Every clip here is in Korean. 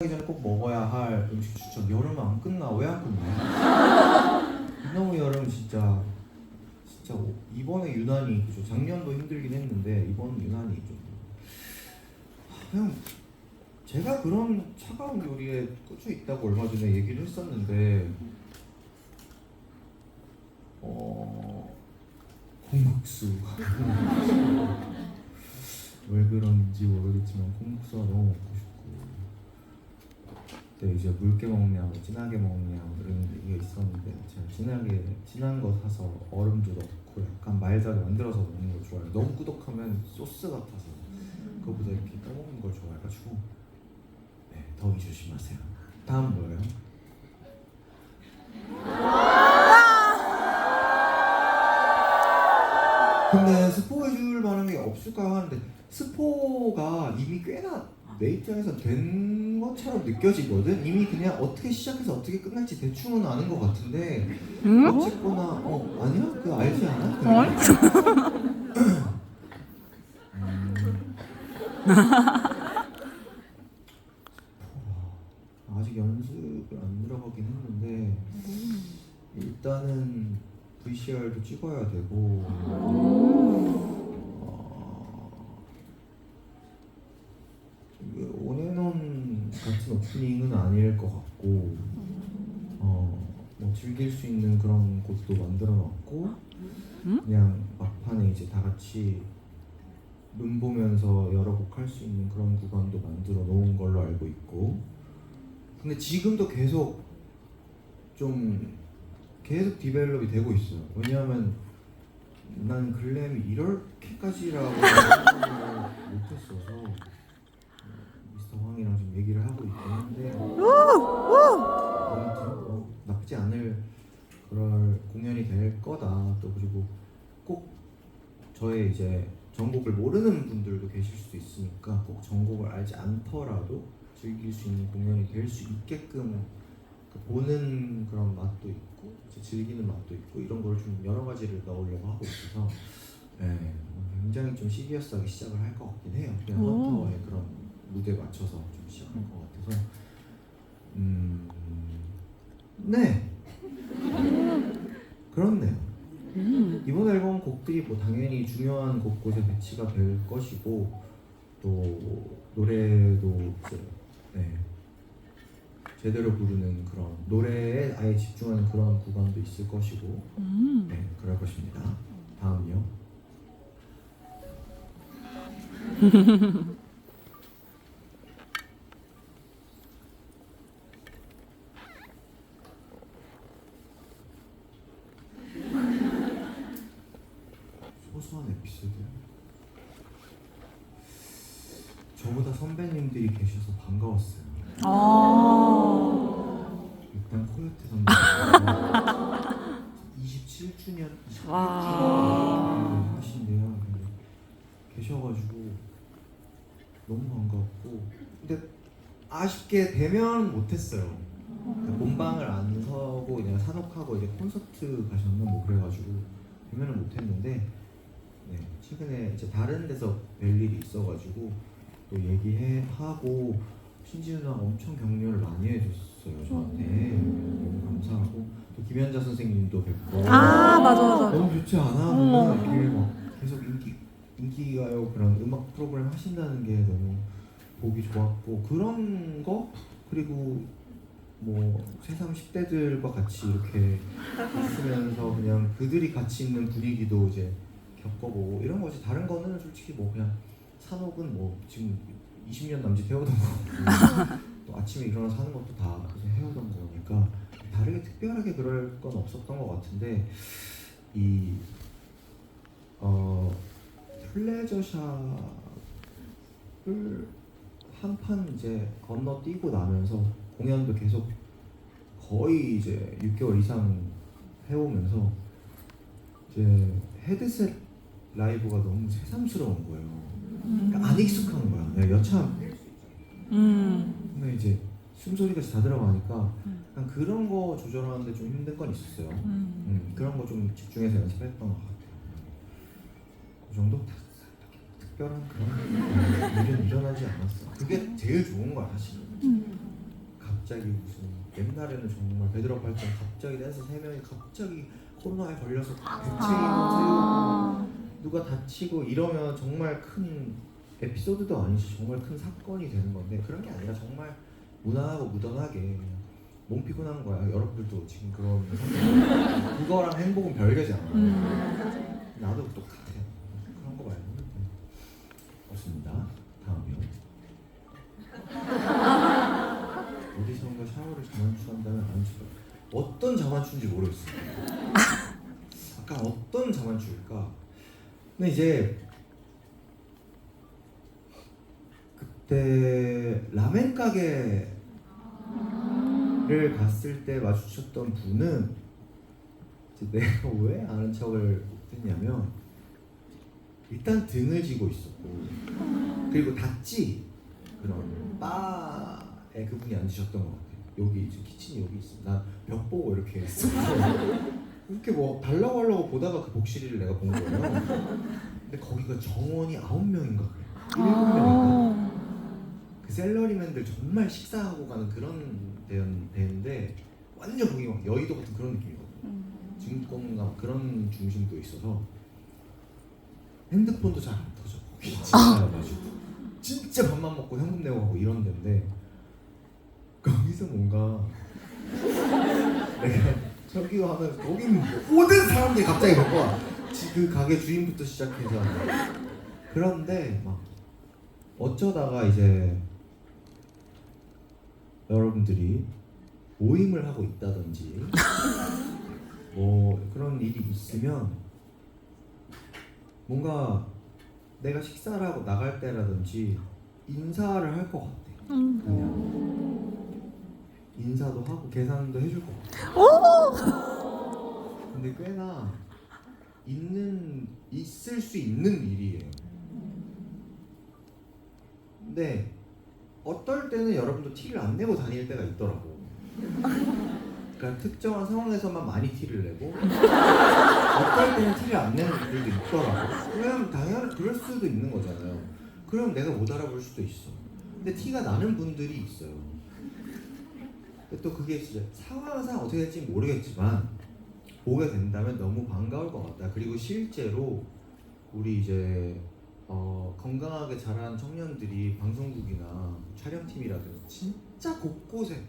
하기 전에 꼭 먹어야 할 음식 추천. 여름은 안 끝나. 왜 안 끝나? 너무 여름 진짜 진짜 오- 이번에 유난히 그죠. 작년도 힘들긴 했는데 이번 유난히 좀 하, 그냥 제가 그런 차가운 요리에 꽂혀 있다고 얼마 전에 얘기를 했었는데 어 콩국수 왜 그런지 모르겠지만 콩국수가 너무 먹고 그때 이제 묽게 먹냐 뭐 진하게 먹냐 뭐 이런 얘기가 있었는데 제가 진하게 진한 거 사서 얼음도 넣고 약간 말다게 만들어서 먹는 걸 좋아해요. 너무 꾸덕하면 소스 같아서 그거보다 이렇게 떠먹는 걸 좋아해가지고. 네 더위 조심하세요. 다음 뭐예요? 근데 스포해줄 만한 게 없을까 하는데 스포가 이미 꽤나 내 입장에서 된 것처럼 느껴지거든. 이미 그냥 어떻게 시작해서 어떻게 끝날지 대충은 아는 것 같은데 어쨌거나 어 아니야 그 알지 않아? 그냥? 음. 아직 연습을 안 들어가긴 했는데 일단은 VCR도 찍어야 되고 어, 이게 온앤온 같은 오프닝은 아닐 것 같고 어, 뭐 즐길 수 있는 그런 곳도 만들어 놨고 그냥 막판에 이제 다 같이 눈 보면서 여러 곡 할 수 있는 그런 구간도 만들어 놓은 걸로 알고 있고. 근데 지금도 계속 좀 계속 디벨롭이 되고 있어요. 왜냐하면 난 글램이 이렇게까지라고 생각을 못했어서 황이랑 좀 얘기를 하고 있긴 한데 어, 나쁘지 않을 그럴 공연이 될 거다. 또 그리고 꼭 저의 이제 전곡을 모르는 분들도 계실 수도 있으니까 꼭 전곡을 알지 않더라도 즐길 수 있는 공연이 될 수 있게끔 그 보는 그런 맛도 있고 이제 즐기는 맛도 있고 이런 걸 좀 여러 가지를 넣으려고 하고 있어서 예, 굉장히 좀 시리어스하게 시작을 할 것 같긴 해요. 그냥 오. 헌터의 그런 무대에 맞춰서 좀 시작할 것 같아서 음, 네 그렇네요. 이번 앨범 곡들이 뭐 당연히 중요한 곳곳에 배치가 될 것이고 또 노래도 이제 네, 제대로 부르는 그런 노래에 아예 집중하는 그런 구간도 있을 것이고 네 그럴 것입니다. 다음요. 소소한 에피소드. 저보다 선배님들이 계셔서 반가웠어요. 아. 일단 코요태 선배 27주년 와. 하신대요. 근데 계셔가지고 너무 반갑고 근데 아쉽게 대면 못했어요. 그러니까 본방을 안 서고 그냥 산옥하고 이제 콘서트 가셨나 뭐 그래가지고 대면을 못했는데 네, 최근에 이제 다른 데서 뵐 일이 있어가지고 또 얘기하고 신지 누나가 엄청 격려를 많이 해줬어요 저한테 너무 감사하고 또 김현자 선생님도 뵙고 아 맞아 맞아. 너무 좋지 않아? 어머. 뭔가 이렇게 막 계속 인기 인기가요 그런 음악 프로그램 하신다는 게 너무 보기 좋았고 그런 거 그리고 뭐 새삼 10대들과 같이 이렇게 있으면서 그냥 그들이 같이 있는 분위기도 이제 겪어보고 이런 거지. 다른 거는 솔직히 뭐 그냥 산옥은 뭐 지금 20년 남짓 해오던 거고 또 아침에 일어나서 하는 것도 다 이제 해오던 거니까 다르게 특별하게 그럴 건 없었던 것 같은데 이 어, 플레저샵을 한판 이제 건너뛰고 나면서 공연도 계속 거의 이제 6개월 이상 해오면서 이제 헤드셋 라이브가 너무 새삼스러운 거예요. 그러니까 안 익숙한 거야. 내가 여참 음. 근데 이제 숨소리가 다 들어가니까 음. 약간 그런 거 조절하는데 좀 힘든 건 있었어요. 음. 음, 그런 거 좀 집중해서 연습했던 것 같아요. 그 정도 다- 특별한 그런 일은 일어나지 않았어. 그게 제일 좋은 거야 사실. 음. 갑자기 무슨 옛날에는 정말 베드로 발전 갑자기 댄서 세 명이 갑자기 코로나에 걸려서 대책임을 아. 누가 다치고 이러면 정말 큰 에피소드도 아니지 정말 큰 사건이 되는 건데 그런 게 아니라 정말 무난하고 무던하게 그냥 몸 피곤한 거야 여러분들도 지금 그런 상태. 그거랑 행복은 별개잖아 음. 나도 똑같아요 그런 거 말고는 없습니다 다음이요 어디선가 샤워를 자만추한다면 안 추. 어떤 자만추인지 모르겠어요. 아까 어떤 자만추일까? 근데 이제 그때 라멘 가게를 갔을 때 마주쳤던 분은 내가 왜 아는 척을 못했냐면 일단 등을 지고 있었고 그리고 닫지 그런 바에 그분이 앉으셨던 것 같아요. 여기 이제 키친이 여기 있습니다. 벽 보고 이렇게 이렇게 뭐 달라고 하려고 보다가 그 복실이를 내가 본 거예요. 근데 거기가 정원이 아홉 명인가 그래. 일곱 명인가. 그 셀러리맨들 정말 식사하고 가는 그런 데- 데인데 완전 거기 막 여의도 같은 그런 느낌이거든. 증권가 막 그런 중심도 있어서 핸드폰도 잘 안 터져. 거기 진짜 가지고 진짜 밥만 먹고 현금 내고 가고 이런 데인데 거기서 뭔가 내가 저기 하면 거기 모든 사람들이 갑자기 바꿔. 지- 그 가게 주인부터 시작해서 그런데 막 어쩌다가 이제 여러분들이 모임을 하고 있다든지 뭐 그런 일이 있으면 뭔가 내가 식사를 하고 나갈 때라든지 인사를 할 것 같아. 음. 그냥 인사도 하고 계산도 해줄 것 같아. 근데 꽤나 있는 있을 수 있는 일이에요. 근데 어떨 때는 여러분도 티를 안 내고 다닐 때가 있더라고. 그러니까 특정한 상황에서만 많이 티를 내고 어떨 때는 티를 안 내는 분들도 있더라고. 그럼 당연히 그럴 수도 있는 거잖아요. 그럼 내가 못 알아볼 수도 있어. 근데 티가 나는 분들이 있어요. 또 그게 진짜 상황상 어떻게 될지 모르겠지만 보게 된다면 너무 반가울 것 같다. 그리고 실제로 우리 이제 어, 건강하게 자란 청년들이 방송국이나 촬영팀이라든지 진짜 곳곳에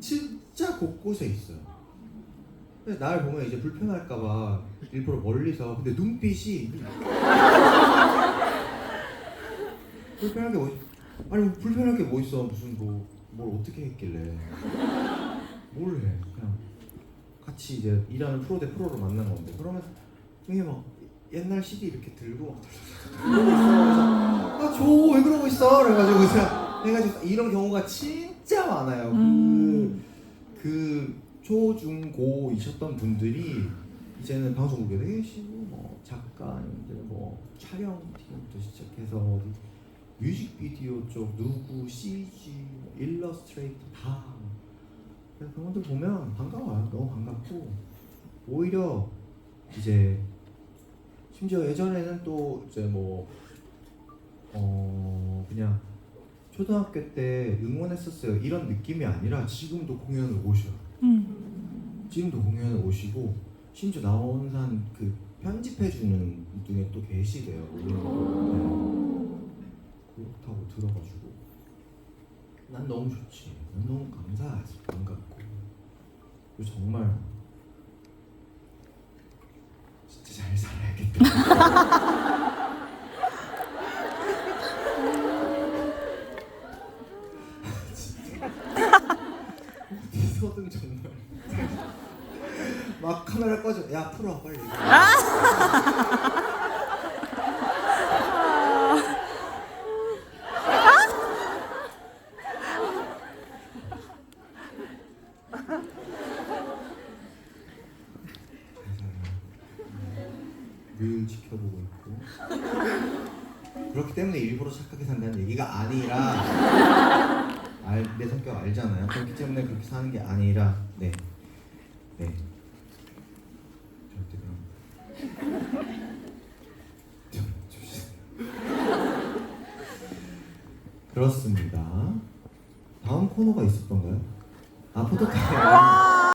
진짜 곳곳에 있어요. 근데 날 보면 이제 불편할까봐 일부러 멀리서 근데 눈빛이 불편한 게 뭐, 아니 불편한 게 뭐 있어 무슨 뭐 뭘 어떻게 했길래 뭘 해? 그냥 같이 이제 일하는 프로 대 프로로 만난 건데 그러면 이게 막 옛날 CD 이렇게 들고 막 그러고 있어. 그러고? 그래가지고 그냥 해가지고 이런 경우가 진짜 많아요. 음. 그 초중고이셨던 분들이 이제는 방송국에 계시고 뭐 작가님들 뭐 촬영팀부터 시작해서 어디 뮤직비디오 쪽 누구 CG 뭐 일러스트레이터 다. 그런 분들 보면 반가워요. 너무 반갑고. 오히려 이제 심지어 예전에는 또 이제 뭐 어 그냥 초등학교 때 응원했었어요. 이런 느낌이 아니라 지금도 공연을 오셔요. 음. 지금도 공연을 오시고 심지어 나온 산 그 편집해주는 분이 또 계시대요. 네. 그렇다고 들어가지고. 난 너무 좋지. 난 너무 감사하지. 반갑고 정말 착하게 산다는 얘기가 아니라 알, 내 성격 알잖아요 그렇기 때문에 그렇게 사는 게 아니라 네 네. 절대 그럼 좀 주세요. 그렇습니다. 다음 코너가 있었던가요? 아 포토타임. 와